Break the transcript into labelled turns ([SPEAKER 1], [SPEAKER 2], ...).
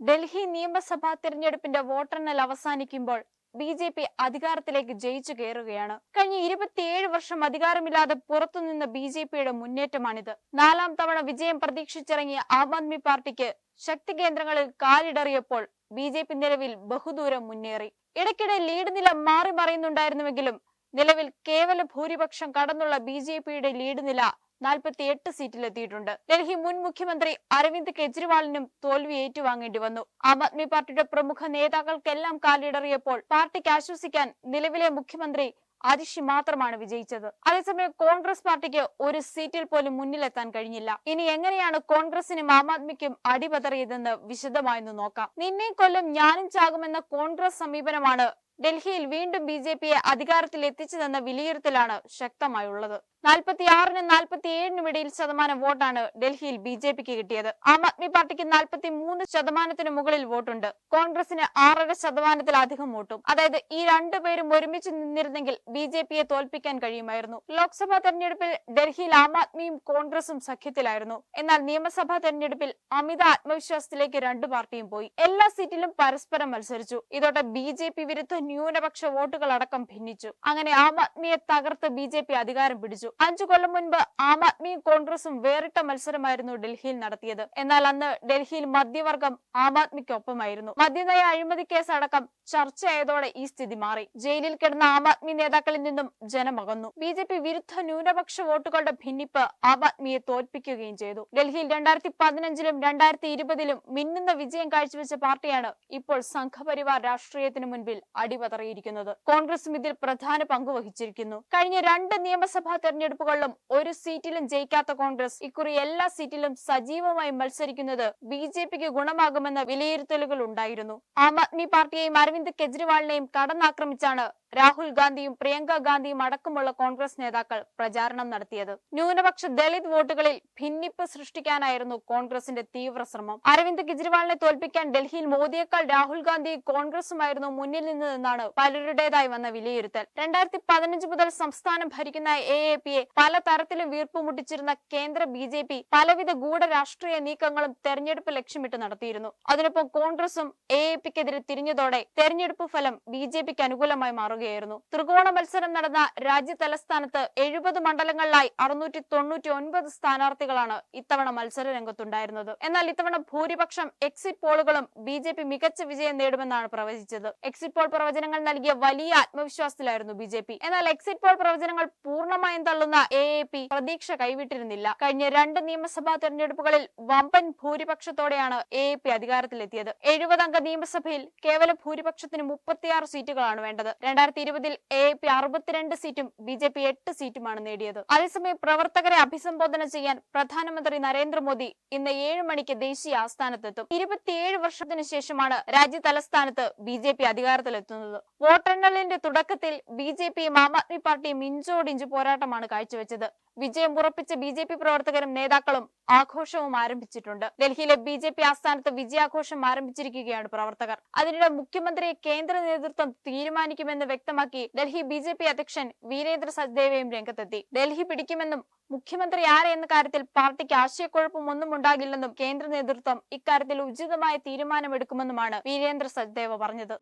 [SPEAKER 1] ഡൽഹി നിയമസഭാ തെരഞ്ഞെടുപ്പിന്റെ വോട്ടെണ്ണൽ അവസാനിക്കുമ്പോൾ ബി ജെ പി അധികാരത്തിലേക്ക് ജയിച്ചു കയറുകയാണ്. കഴിഞ്ഞ ഇരുപത്തിയേഴ് വർഷം അധികാരമില്ലാതെ പുറത്തുനിന്ന ബി ജെ പിയുടെ മുന്നേറ്റമാണിത്. നാലാം തവണ വിജയം പ്രതീക്ഷിച്ചിറങ്ങിയ ആം ആദ്മി പാർട്ടിക്ക് ശക്തി കേന്ദ്രങ്ങളിൽ കാലിടറിയപ്പോൾ ബി ജെ പി നിലവിൽ ബഹുദൂരം മുന്നേറി. ഇടയ്ക്കിടെ ലീഡ് നില മാറി മറിയുന്നുണ്ടായിരുന്നുവെങ്കിലും നിലവിൽ കേവല ഭൂരിപക്ഷം കടന്നുള്ള ബി ജെ പിയുടെ ലീഡ് നില നാൽപ്പത്തി എട്ട് സീറ്റിലെത്തിയിട്ടുണ്ട്. ഡൽഹി മുൻ മുഖ്യമന്ത്രി അരവിന്ദ് കെജ്രിവാളിനും തോൽവി ഏറ്റുവാങ്ങേണ്ടി വന്നു. ആം ആദ്മി പാർട്ടിയുടെ പ്രമുഖ നേതാക്കൾക്കെല്ലാം കാലിടറിയപ്പോൾ പാർട്ടിക്ക് ആശ്വസിക്കാൻ നിലവിലെ മുഖ്യമന്ത്രി അതിഷി മാത്രമാണ് വിജയിച്ചത്. അതേസമയം കോൺഗ്രസ് പാർട്ടിക്ക് ഒരു സീറ്റിൽ പോലും മുന്നിലെത്താൻ കഴിഞ്ഞില്ല. ഇനി എങ്ങനെയാണ് കോൺഗ്രസിനും ആം ആദ്മിക്കും അടിപതറിയതെന്ന് വിശദമായെന്ന് നോക്കാം. നിന്നെ കൊല്ലം ഞാനും ചാകുമെന്ന കോൺഗ്രസ് സമീപനമാണ് ഡൽഹിയിൽ വീണ്ടും ബി ജെ പിയെ അധികാരത്തിൽ എത്തിച്ചതെന്ന വിലയിരുത്തലാണ് ശക്തമായുള്ളത്. നാൽപ്പത്തി ആറിനും നാൽപ്പത്തി ഏഴിനും ഇടയിൽ ശതമാനം വോട്ടാണ് ഡൽഹിയിൽ ബി ജെ പിക്ക് കിട്ടിയത്. ആം ആദ്മി പാർട്ടിക്ക് നാൽപ്പത്തി മൂന്ന് ശതമാനത്തിന് മുകളിൽ വോട്ടുണ്ട്. കോൺഗ്രസിന് ആറര ശതമാനത്തിലധികം വോട്ടും. അതായത് ഈ രണ്ടുപേരും ഒരുമിച്ച് നിന്നിരുന്നെങ്കിൽ ബി ജെ പിയെ തോൽപ്പിക്കാൻ കഴിയുമായിരുന്നു. ലോക്സഭാ തെരഞ്ഞെടുപ്പിൽ ഡൽഹിയിൽ ആം ആദ്മിയും കോൺഗ്രസും സഖ്യത്തിലായിരുന്നു. എന്നാൽ നിയമസഭാ തെരഞ്ഞെടുപ്പിൽ അമിത ആത്മവിശ്വാസത്തിലേക്ക് രണ്ടു പാർട്ടിയും പോയി. എല്ലാ സീറ്റിലും പരസ്പരം മത്സരിച്ചു. ഇതോടെ ബി ജെ പി വിരുദ്ധ ന്യൂനപക്ഷ വോട്ടുകൾ അടക്കം ഭിന്നിച്ചു. അങ്ങനെ ആം ആദ്മിയെ തകർത്ത് ബി ജെ പി അധികാരം പിടിച്ചു. അഞ്ചു കൊല്ലം മുൻപ് ആം ആദ്മിയും കോൺഗ്രസും വേറിട്ട മത്സരമായിരുന്നു ഡൽഹിയിൽ നടത്തിയത്. എന്നാൽ അന്ന് ഡൽഹിയിൽ മധ്യവർഗം ആം ആദ്മിക്കൊപ്പമായിരുന്നു. മദ്യനയ അഴിമതി കേസ് അടക്കം ചർച്ചയായതോടെ ഈ സ്ഥിതി മാറി. ജയിലിൽ കിടന്ന ആം ആദ്മി നേതാക്കളിൽ നിന്നും ജനമകന്നു. ബി ജെ പി വിരുദ്ധ ന്യൂനപക്ഷ വോട്ടുകളുടെ ഭിന്നിപ്പ് ആം ആദ്മിയെ തോൽപ്പിക്കുകയും ചെയ്തു. ഡൽഹിയിൽ രണ്ടായിരത്തി പതിനഞ്ചിലും രണ്ടായിരത്തി ഇരുപതിലും മിന്നുന്ന വിജയം കാഴ്ചവെച്ച പാർട്ടിയാണ് ഇപ്പോൾ സംഘപരിവാർ രാഷ്ട്രീയത്തിന് മുൻപിൽ അടിപതറിയിരിക്കുന്നത്. കോൺഗ്രസും ഇതിൽ പ്രധാന പങ്കുവഹിച്ചിരിക്കുന്നു കഴിഞ്ഞ രണ്ട് നിയമസഭാ തെരഞ്ഞെടുപ്പുകളിലും ഒരു സീറ്റിലും ജയിക്കാത്ത കോൺഗ്രസ്. ഇക്കുറി എല്ലാ സീറ്റിലും സജീവമായി മത്സരിക്കുന്നത് ബി ജെ പിക്ക് ഗുണമാകുമെന്ന വിലയിരുത്തലുകൾ ഉണ്ടായിരുന്നു. ആം ആദ്മി പാർട്ടിയെയും അരവിന്ദ് കെജ്രിവാളിനെയും കടന്നാക്രമിച്ചാണ് രാഹുൽ ഗാന്ധിയും പ്രിയങ്ക ഗാന്ധിയും അടക്കമുള്ള കോൺഗ്രസ് നേതാക്കൾ പ്രചാരണം നടത്തിയത്. ന്യൂനപക്ഷ ദളിത് വോട്ടുകളിൽ ഭിന്നിപ്പ് സൃഷ്ടിക്കാനായിരുന്നു കോൺഗ്രസിന്റെ തീവ്ര ശ്രമം അരവിന്ദ് കെജ്രിവാളിനെ തോൽപ്പിക്കാൻ ഡൽഹിയിൽ മോദിയേക്കാൾ രാഹുൽ ഗാന്ധി കോൺഗ്രസുമായിരുന്നു മുന്നിൽ നിന്നതെന്നാണ് പലരുടേതായി വന്ന വിലയിരുത്തൽ. രണ്ടായിരത്തി പതിനഞ്ച് മുതൽ സംസ്ഥാനം ഭരിക്കുന്ന എ എ പിയെ പല തരത്തിലും വീർപ്പുമുട്ടിച്ചിരുന്ന കേന്ദ്ര ബി ജെ പി പലവിധ ഗൂഢ രാഷ്ട്രീയ നീക്കങ്ങളും തെരഞ്ഞെടുപ്പ് ലക്ഷ്യമിട്ട് നടത്തിയിരുന്നു. അതിനൊപ്പം കോൺഗ്രസും എ എ പിക്കെതിരെ തിരിഞ്ഞതോടെ തെരഞ്ഞെടുപ്പ് ഫലം ബി ജെ പിക്ക് അനുകൂലമായി മാറുകയായിരുന്നു. ത്രികോണ മത്സരം നടന്ന രാജ്യ തലസ്ഥാനത്ത് എഴുപത് മണ്ഡലങ്ങളിലായി അറുന്നൂറ്റി തൊണ്ണൂറ്റി ഒൻപത് സ്ഥാനാർത്ഥികളാണ് ഇത്തവണ മത്സര രംഗത്തുണ്ടായിരുന്നത്. എന്നാൽ ഇത്തവണ ഭൂരിപക്ഷം എക്സിറ്റ് പോളുകളും ബി ജെ പി മികച്ച വിജയം നേടുമെന്നാണ് പ്രവചിച്ചത്. എക്സിറ്റ് പോൾ പ്രവചനങ്ങൾ നൽകിയ വലിയ ആത്മവിശ്വാസത്തിലായിരുന്നു ബി ജെ പി. എന്നാൽ എക്സിറ്റ് പോൾ പ്രവചനങ്ങൾ പൂർണമായും തള്ളുന്ന എ എ പി പ്രതീക്ഷ കൈവിട്ടിരുന്നില്ല. കഴിഞ്ഞ രണ്ട് നിയമസഭാ തെരഞ്ഞെടുപ്പുകളിൽ വമ്പൻ ഭൂരിപക്ഷത്തോടെയാണ് എ എ പി അധികാരത്തിലെത്തിയത് എഴുപതംഗ നിയമസഭയിൽ കേവല ഭൂരിപക്ഷത്തിന് മുപ്പത്തിയാറ് സീറ്റുകളാണ് വേണ്ടത്. രണ്ടായിരത്തി ഇരുപതിൽ എ എ പി അറുപത്തിരണ്ട് സീറ്റും ബി ജെ പി എട്ട് സീറ്റുമാണ് നേടിയത്. അതേസമയം പ്രവർത്തകരെ അഭിസംബോധന ചെയ്യാൻ പ്രധാനമന്ത്രി നരേന്ദ്രമോദി ഇന്ന് ഏഴ് മണിക്ക് ദേശീയ ആസ്ഥാനത്തെത്തും. ഇരുപത്തിയേഴ് വർഷത്തിന് ശേഷമാണ് രാജ്യ തലസ്ഥാനത്ത് ബി ജെ പി അധികാരത്തിലെത്തുന്നത്. വോട്ടെണ്ണലിന്റെ തുടക്കത്തിൽ ബി ജെ പിയും ആം ആദ്മി പാർട്ടിയും ഇഞ്ചോടിഞ്ച് പോരാട്ടമാണ് കാഴ്ചവെച്ചത്. വിജയം ഉറപ്പിച്ച ബി ജെ പി പ്രവർത്തകരും നേതാക്കളും ആഘോഷവും ആരംഭിച്ചിട്ടുണ്ട്. ഡൽഹിയിലെ ബി ജെ പി ആസ്ഥാനത്ത് വിജയാഘോഷം ആരംഭിച്ചിരിക്കുകയാണ് പ്രവർത്തകർ. അതിനിടെ മുഖ്യമന്ത്രിയെ കേന്ദ്ര നേതൃത്വം തീരുമാനിക്കുമെന്ന് വ്യക്തമാക്കി ഡൽഹി ബി ജെ പി അധ്യക്ഷൻ വീരേന്ദ്ര സച്ദേവയും രംഗത്തെത്തി. ഡൽഹി പിടിക്കുമെന്നും മുഖ്യമന്ത്രി ആരെ എന്ന കാര്യത്തിൽ പാർട്ടിക്ക് ആശയക്കുഴപ്പമൊന്നും ഉണ്ടാകില്ലെന്നും കേന്ദ്ര നേതൃത്വം ഇക്കാര്യത്തിൽ ഉചിതമായ തീരുമാനമെടുക്കുമെന്നുമാണ് വീരേന്ദ്ര സച്ദേവ പറഞ്ഞത്.